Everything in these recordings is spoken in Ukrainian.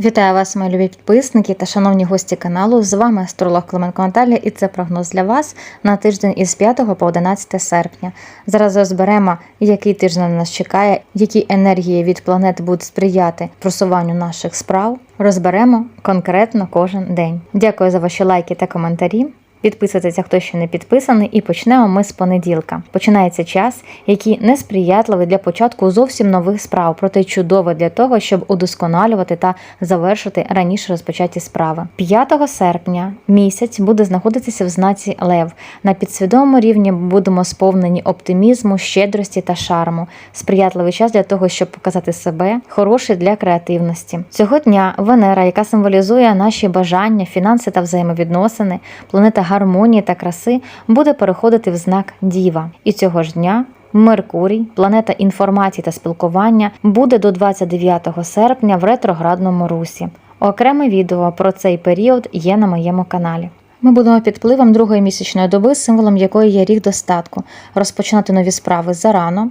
Вітаю вас, мої любі підписники та шановні гості каналу. З вами астролог Клименко Наталія і це прогноз для вас на тиждень із 5 по 11 серпня. Зараз розберемо, який тиждень нас чекає, які енергії від планет будуть сприяти просуванню наших справ. Розберемо конкретно кожен день. Дякую за ваші лайки та коментарі. Підписуйтеся, хто ще не підписаний, і почнемо ми з понеділка. Починається час, який несприятливий для початку зовсім нових справ, проте чудовий для того, щоб удосконалювати та завершити раніше розпочаті справи. 5 серпня місяць буде знаходитися в знаці Лев. На підсвідомому рівні будемо сповнені оптимізму, щедрості та шарму. Сприятливий час для того, щоб показати себе, хороший для креативності. Цього дня Венера, яка символізує наші бажання, фінанси та взаємовідносини, планета гармонії та краси, буде переходити в знак Діва. І цього ж дня Меркурій, планета інформації та спілкування, буде до 29 серпня в ретроградному русі. Окреме відео про цей період є на моєму каналі. Ми будемо під впливом другої місячної доби, символом якої є рік достатку, розпочинати нові справи зарано.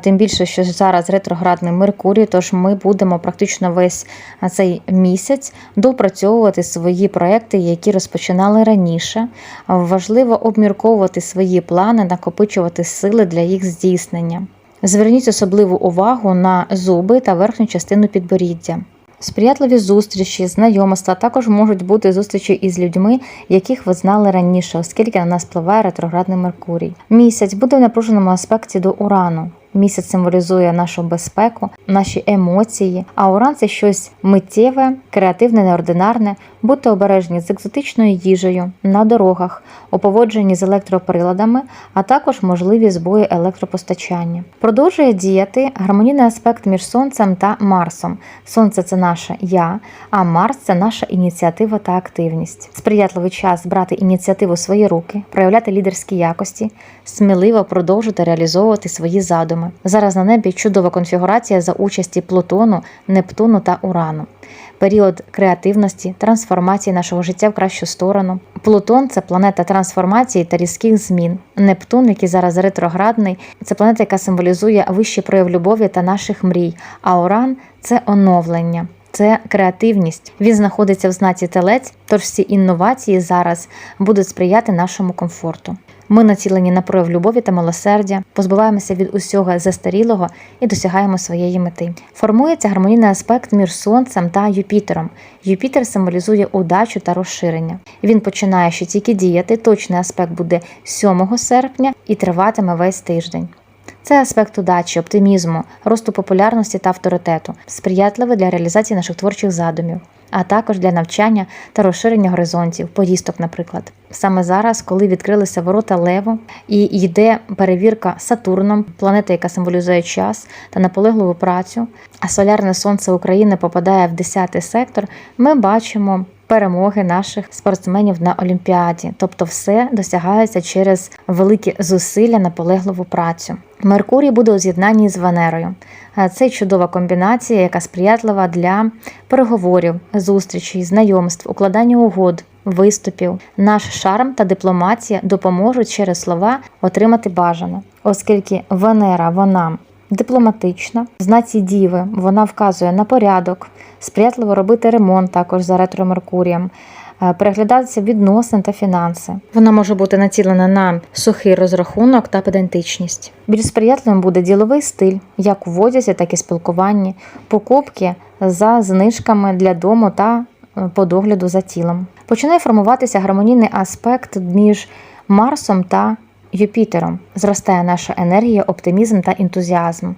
Тим більше, що зараз ретроградний Меркурій, тож ми будемо практично весь цей місяць допрацьовувати свої проекти, які розпочинали раніше. Важливо обмірковувати свої плани, накопичувати сили для їх здійснення. Зверніть особливу увагу на зуби та верхню частину підборіддя. Сприятливі зустрічі, знайомства також можуть бути зустрічі із людьми, яких ви знали раніше, оскільки на нас впливає ретроградний Меркурій. Місяць буде в напруженому аспекті до урану. Місяць символізує нашу безпеку, наші емоції, а уран це щось миттєве, креативне, неординарне. Будьте обережні з екзотичною їжею на дорогах, у поводженні з електроприладами, а також можливі збої електропостачання. Продовжує діяти гармонійний аспект між Сонцем та Марсом. Сонце це наше я, а Марс це наша ініціатива та активність. Сприятливий час брати ініціативу в свої руки, проявляти лідерські якості, сміливо продовжити реалізовувати свої задуми. Зараз на небі чудова конфігурація за участі Плутону, Нептуну та Урану. Період креативності, трансформації нашого життя в кращу сторону. Плутон це планета трансформації та різких змін. Нептун, який зараз ретроградний, це планета, яка символізує вищий прояв любові та наших мрій. А Уран це оновлення. Це креативність. Він знаходиться в знаці телець, тож всі інновації зараз будуть сприяти нашому комфорту. Ми націлені на прояв любові та милосердя, позбуваємося від усього застарілого і досягаємо своєї мети. Формується гармонійний аспект між Сонцем та Юпітером. Юпітер символізує удачу та розширення. Він починає ще тільки діяти. Точний аспект буде 7 серпня і триватиме весь тиждень. Це аспект удачі, оптимізму, росту популярності та авторитету, сприятливий для реалізації наших творчих задумів, а також для навчання та розширення горизонтів, поїздок, наприклад. Саме зараз, коли відкрилися ворота Леву і йде перевірка Сатурном, планета, яка символізує час та наполегливу працю, а солярне сонце України попадає в 10 сектор, ми бачимо перемоги наших спортсменів на Олімпіаді. Тобто, все досягається через великі зусилля, наполегливу працю. Меркурій буде у з'єднанні з Венерою. Е, Це чудова комбінація, яка сприятлива для переговорів, зустрічей, знайомств, укладання угод, виступів. Наш шарм та дипломатія допоможуть через слова отримати бажане, оскільки Венера вона дипломатична, в знаці діви вона вказує на порядок, сприятливо робити ремонт також за ретро Меркурієм. е, Переглядатися відносин та фінанси. Вона може бути націлена на сухий розрахунок та педантичність. Більш сприятливим буде діловий стиль, як у водязі, так і спілкуванні, покупки за знижками для дому та е, по догляду за тілом. Починає формуватися гармонійний аспект між Марсом та Юпітером. Зростає наша енергія, оптимізм та ентузіазм,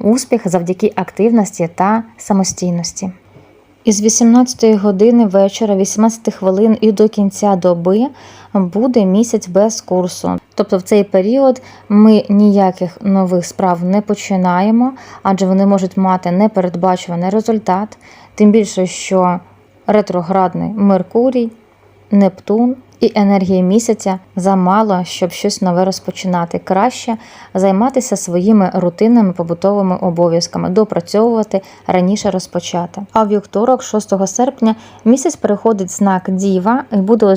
успіх завдяки активності та самостійності. Із 18 години вечора, 18 хвилин і до кінця доби буде місяць без курсу. Тобто в цей період ми ніяких нових справ не починаємо, адже вони можуть мати непередбачуваний результат, тим більше, що ретроградний Меркурій, Нептун і енергії місяця замало, щоб щось нове розпочинати. Краще займатися своїми рутинними побутовими обов'язками, допрацьовувати раніше розпочати. А вівторок, 6 серпня, місяць переходить знак Діва і буде у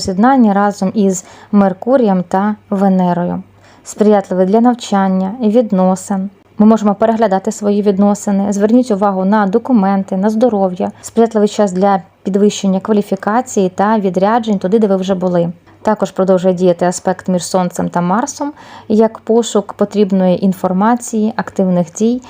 разом із Меркурієм та Венерою. Сприятливий для навчання, відносин, Ми можемо переглядати свої відносини. Зверніть увагу на документи, на здоров'я, сприятливий час для підвищення кваліфікації та відряджень туди, де ви вже були. Також продовжує діяти аспект між Сонцем та Марсом, як пошук потрібної інформації, активних дій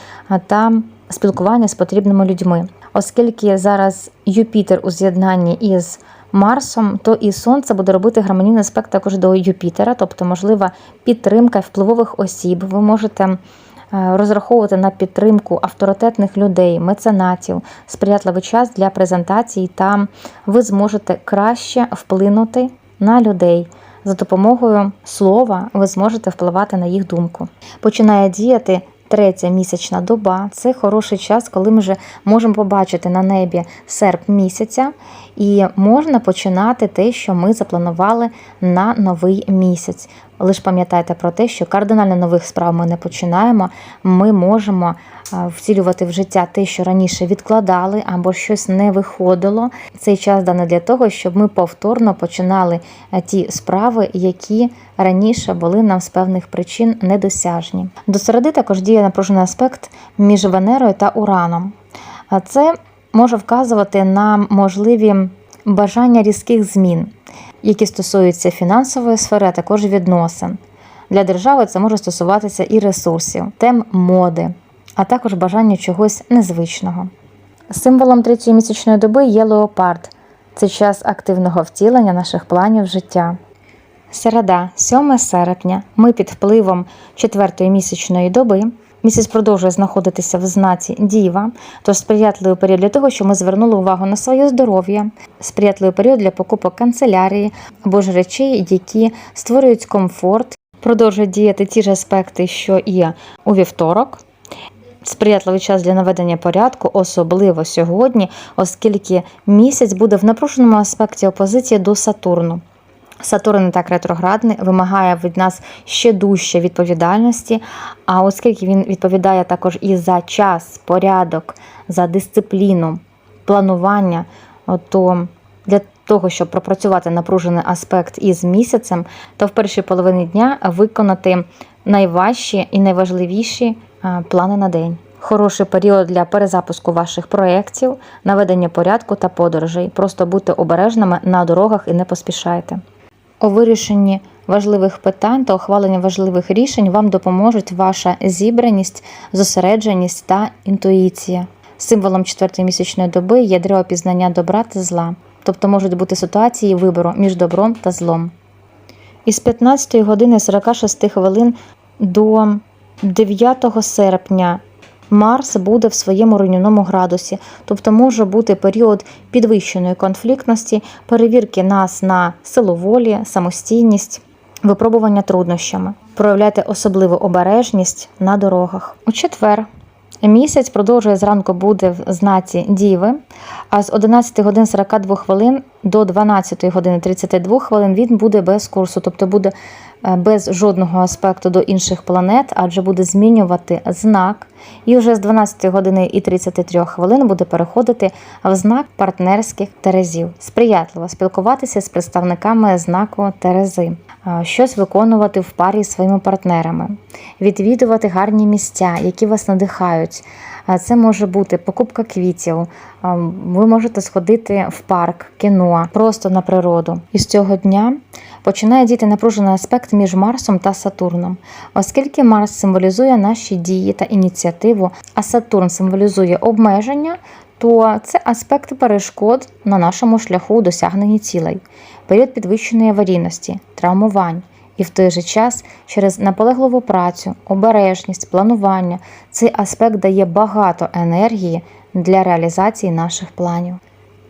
та спілкування з потрібними людьми. Оскільки зараз Юпітер у з'єднанні із Марсом, то і Сонце буде робити гармонійний аспект також до Юпітера, тобто можлива підтримка впливових осіб. Ви можете розраховувати на підтримку авторитетних людей, меценатів, сприятливий час для презентацій, та ви зможете краще вплинути на людей. За допомогою слова ви зможете впливати на їх думку. Починає діяти третя місячна доба. Це хороший час, коли ми вже можемо побачити на небі серп місяця, і можна починати те, що ми запланували на новий місяць. Лише пам'ятайте про те, що кардинально нових справ ми не починаємо. Ми можемо а, втілювати в життя те, що раніше відкладали або щось не виходило. Цей час даний для того, щоб ми повторно починали ті справи, які раніше були нам з певних причин недосяжні. До середи також діє напружений аспект між Венерою та Ураном. А це може вказувати на можливі бажання різких змін, які стосуються фінансової сфери, а також відносин. Для держави це може стосуватися і ресурсів, тем моди, а також бажання чогось незвичного. Символом третьої місячної доби є леопард. Це час активного втілення наших планів життя. Середа, 7 серпня. Ми під впливом четвертої місячної доби. Місяць продовжує знаходитися в знаці Діва, тож сприятливий період для того, що ми звернули увагу на своє здоров'я, сприятливий період для покупок канцелярії або ж речей, які створюють комфорт, продовжують діяти ті ж аспекти, що і у вівторок. Сприятливий час для наведення порядку, особливо сьогодні, оскільки місяць буде в напруженому аспекті опозиції до Сатурну. Сатурн так ретроградний, вимагає від нас ще дужче відповідальності. А оскільки він відповідає також і за час, порядок, за дисципліну, планування, то для того, щоб пропрацювати напружений аспект із місяцем, то в першій половині дня виконати найважчі і найважливіші плани на день. Хороший період для перезапуску ваших проєктів, наведення порядку та подорожей. Просто будьте обережними на дорогах і не поспішайте. У вирішенні важливих питань та ухваленні важливих рішень вам допоможуть ваша зібраність, зосередженість та інтуїція. Символом четвертої місячної доби є дерево пізнання добра та зла, тобто можуть бути ситуації вибору між добром та злом. Із 15 години 46 хвилин до 9 серпня Марс буде в своєму руйнівному градусі, тобто може бути період підвищеної конфліктності, перевірки нас на силу волі, самостійність, випробування труднощами. Проявляйте особливу обережність на дорогах. У четвер місяць продовжує зранку буде в знаці Діви, а з 11 годин 42 хвилин до 12 години 32 хвилин він буде без курсу, тобто буде без жодного аспекту до інших планет, адже буде змінювати знак. І вже з 12 години і 33 хвилин буде переходити в знак партнерських терезів. Сприятливо спілкуватися з представниками знаку Терези, щось виконувати в парі зі своїми партнерами, відвідувати гарні місця, які вас надихають. Це може бути покупка квітів. Ви можете сходити в парк, кіно, просто на природу. І з цього дня починає діяти напружений аспект між Марсом та Сатурном, оскільки Марс символізує наші дії та ініціативу, а Сатурн символізує обмеження. То це аспект перешкод на нашому шляху у досягненні цілей, період підвищеної аварійності, травмувань, і в той же час через наполегливу працю, обережність, планування цей аспект дає багато енергії для реалізації наших планів.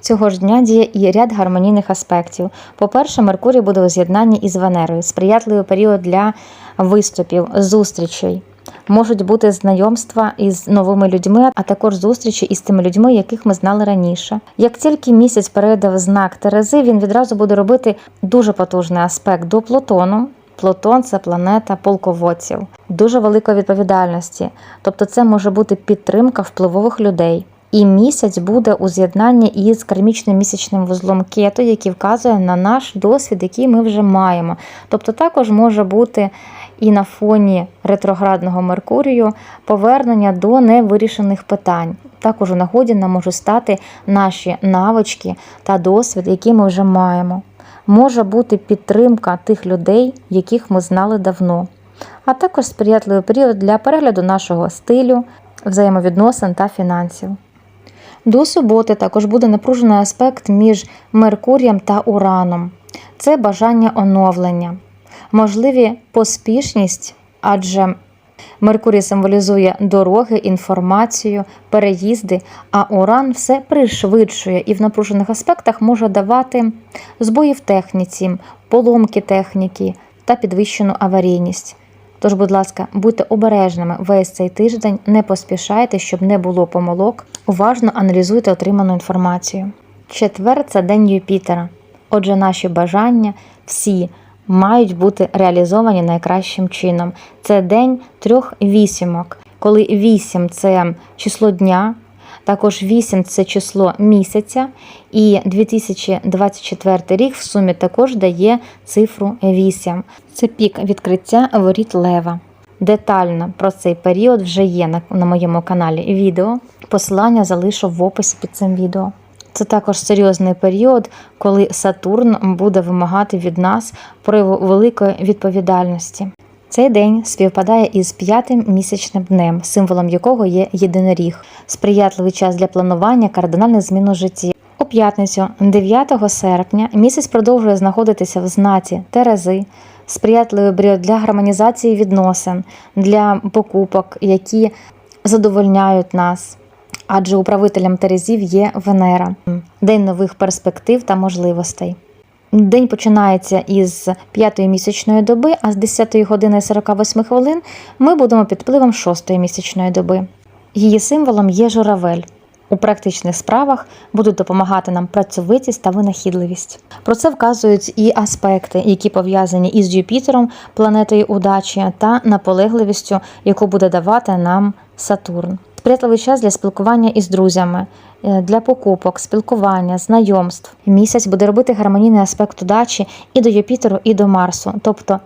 Цього ж дня діє і ряд гармонійних аспектів. По-перше, Меркурій буде у з'єднанні із Венерою, сприятливий період для виступів, зустрічей. Можуть бути знайомства із новими людьми, а також зустрічі із тими людьми, яких ми знали раніше. Як тільки місяць перейде в знак Терези, він відразу буде робити дуже потужний аспект до Плутону. Плутон це планета полководців, дуже великої відповідальності. Тобто, це може бути підтримка впливових людей. І місяць буде у з'єднанні із кармічним місячним вузлом кету, який вказує на наш досвід, який ми вже маємо. Тобто також може бути і на фоні ретроградного Меркурію повернення до невирішених питань. Також у нагоді нам можуть стати наші навички та досвід, які ми вже маємо. Може бути підтримка тих людей, яких ми знали давно, а також сприятливий період для перегляду нашого стилю, взаємовідносин та фінансів. До суботи також буде напружений аспект між Меркурієм та Ураном. Це бажання оновлення, можливі поспішність, адже Меркурій символізує дороги, інформацію, переїзди, а Уран все пришвидшує і в напружених аспектах може давати збої в техніці, поломки техніки та підвищену аварійність. Тож, будь ласка, будьте обережними весь цей тиждень, не поспішайте, щоб не було помилок. Уважно аналізуйте отриману інформацію. Четвер це день Юпітера. Отже, наші бажання всі мають бути реалізовані найкращим чином. Це день трьох вісімок, коли вісім це число дня. Також 8 це число місяця, і 2024 рік в сумі також дає цифру 8. Це пік відкриття воріт Лева. Детально про цей період вже є на, на моєму каналі відео. Посилання залишу в описі під цим відео. Це також серйозний період, коли Сатурн буде вимагати від нас прояву великої відповідальності. Цей день співпадає із п'ятим місячним днем, символом якого є єдиноріг, сприятливий час для планування кардинальних змін у житті. У п'ятницю, 9 серпня, місяць продовжує знаходитися в знаці Терези, сприятливий період для гармонізації відносин, для покупок, які задовольняють нас. Адже управителем Терезів є Венера, день нових перспектив та можливостей. День починається із п'ятої місячної доби, а з 10 години 48 хвилин ми будемо під впливом шостої місячної доби. Її символом є журавель. У практичних справах будуть допомагати нам працьовитість та винахідливість. Про це вказують і аспекти, які пов'язані із Юпітером, планетою удачі, та наполегливістю, яку буде давати нам Сатурн. Сприятливий час для спілкування із друзями, е, для покупок, спілкування, знайомств. Місяць буде робити гармонійний аспект удачі і до Юпітеру, і до Марсу. Тобто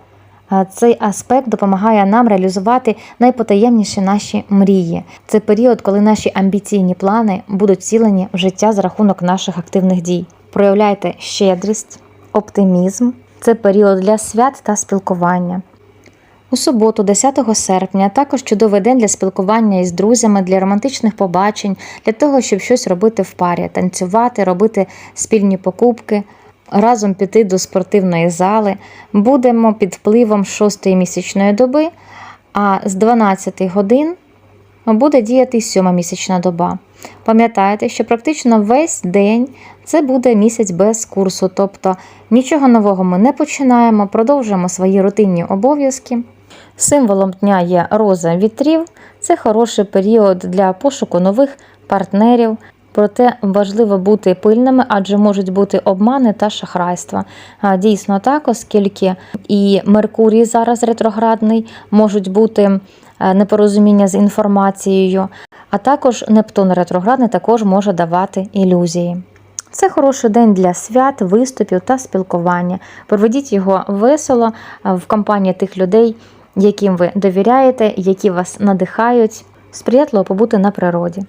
е, цей аспект допомагає нам реалізувати найпотаємніші наші мрії. Це період, коли наші амбіційні плани будуть цілені в життя за рахунок наших активних дій. Проявляйте щедрість, оптимізм. Це період для свят та спілкування. У суботу, 10 серпня, також чудовий день для спілкування із друзями, для романтичних побачень, для того, щоб щось робити в парі, танцювати, робити спільні покупки, разом піти до спортивної зали. Будемо під впливом шостої місячної доби, а з 12 годин буде діяти сьома місячна доба. Пам'ятайте, що практично весь день це буде місяць без курсу, тобто нічого нового ми не починаємо, продовжуємо свої рутинні обов'язки. Символом дня є роза вітрів. Це хороший період для пошуку нових партнерів. Проте важливо бути пильними, адже можуть бути обмани та шахрайства. Дійсно так, оскільки і Меркурій зараз ретроградний, можуть бути е, непорозуміння з інформацією, а також Нептун ретроградний також може давати ілюзії. Це хороший день для свят, виступів та спілкування. Проведіть його весело в компанії тих людей, яким ви довіряєте, які вас надихають. Сприятливо побути на природі.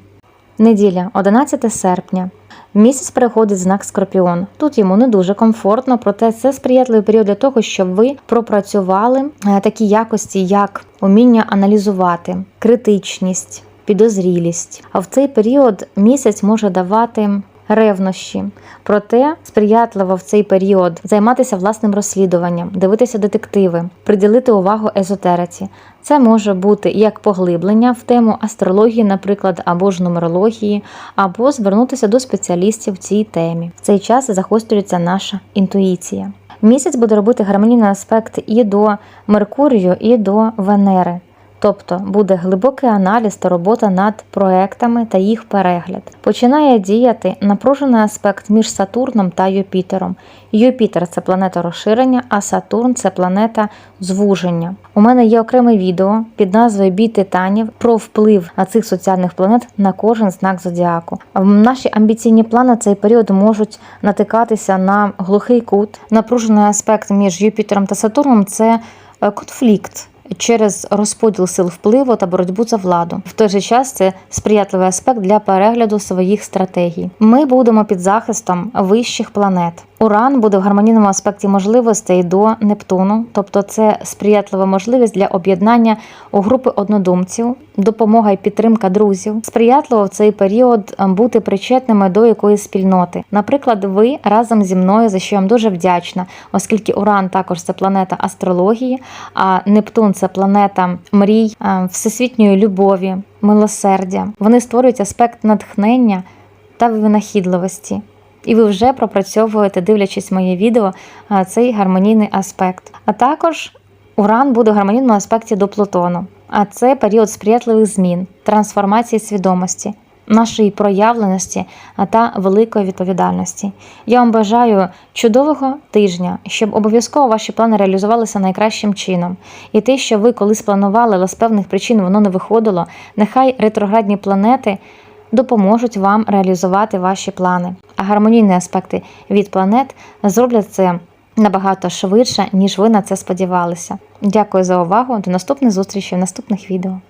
Неділя, 11 серпня. Місяць переходить знак Скорпіон. Тут йому не дуже комфортно, проте це сприятливий період для того, щоб ви пропрацювали е, такі якості, як уміння аналізувати, критичність, підозрілість. А в цей період місяць може давати ревнощі. Проте сприятливо в цей період займатися власним розслідуванням, дивитися детективи, приділити увагу езотериці. Це може бути як поглиблення в тему астрології, наприклад, або ж нумерології, або звернутися до спеціалістів в цій темі. В цей час загострюється наша інтуїція. Місяць буде робити гармонійний аспект і до Меркурію, і до Венери. Тобто буде глибокий аналіз та робота над проектами та їх перегляд. Починає діяти напружений аспект між Сатурном та Юпітером. Юпітер це планета розширення, а Сатурн це планета звуження. У мене є окреме відео під назвою Бій титанів про вплив на цих соціальних планет на кожен знак зодіаку. Наші амбіційні плани цей період можуть натикатися на глухий кут. Напружений аспект між Юпітером та Сатурном це е, конфлікт через розподіл сил впливу та боротьбу за владу. В той же час це сприятливий аспект для перегляду своїх стратегій. Ми будемо під захистом вищих планет. Уран буде в гармонійному аспекті можливостей до Нептуну, тобто це сприятлива можливість для об'єднання у групи однодумців, допомога і підтримка друзів. Сприятливо в цей період е, бути причетними до якоїсь спільноти. Наприклад, ви разом зі мною, за що я вам дуже вдячна, оскільки Уран також це планета астрології, а Нептун це планета мрій, е, всесвітньої любові, милосердя. Вони створюють аспект натхнення та винахідливості. І ви вже пропрацьовуєте, дивлячись моє відео, цей гармонійний аспект. А також Уран буде в гармонійному аспекті до Плутону. А це період сприятливих змін, трансформації свідомості, нашої проявленості та великої відповідальності. Я вам бажаю чудового тижня, щоб обов'язково ваші плани реалізувалися найкращим чином. І те, що ви колись планували, але з певних причин воно не виходило, нехай ретроградні планети допоможуть вам реалізувати ваші плани. А гармонійні аспекти від планет зроблять це набагато швидше, ніж ви на це сподівалися. Дякую за увагу. До наступних зустрічей в наступних відео.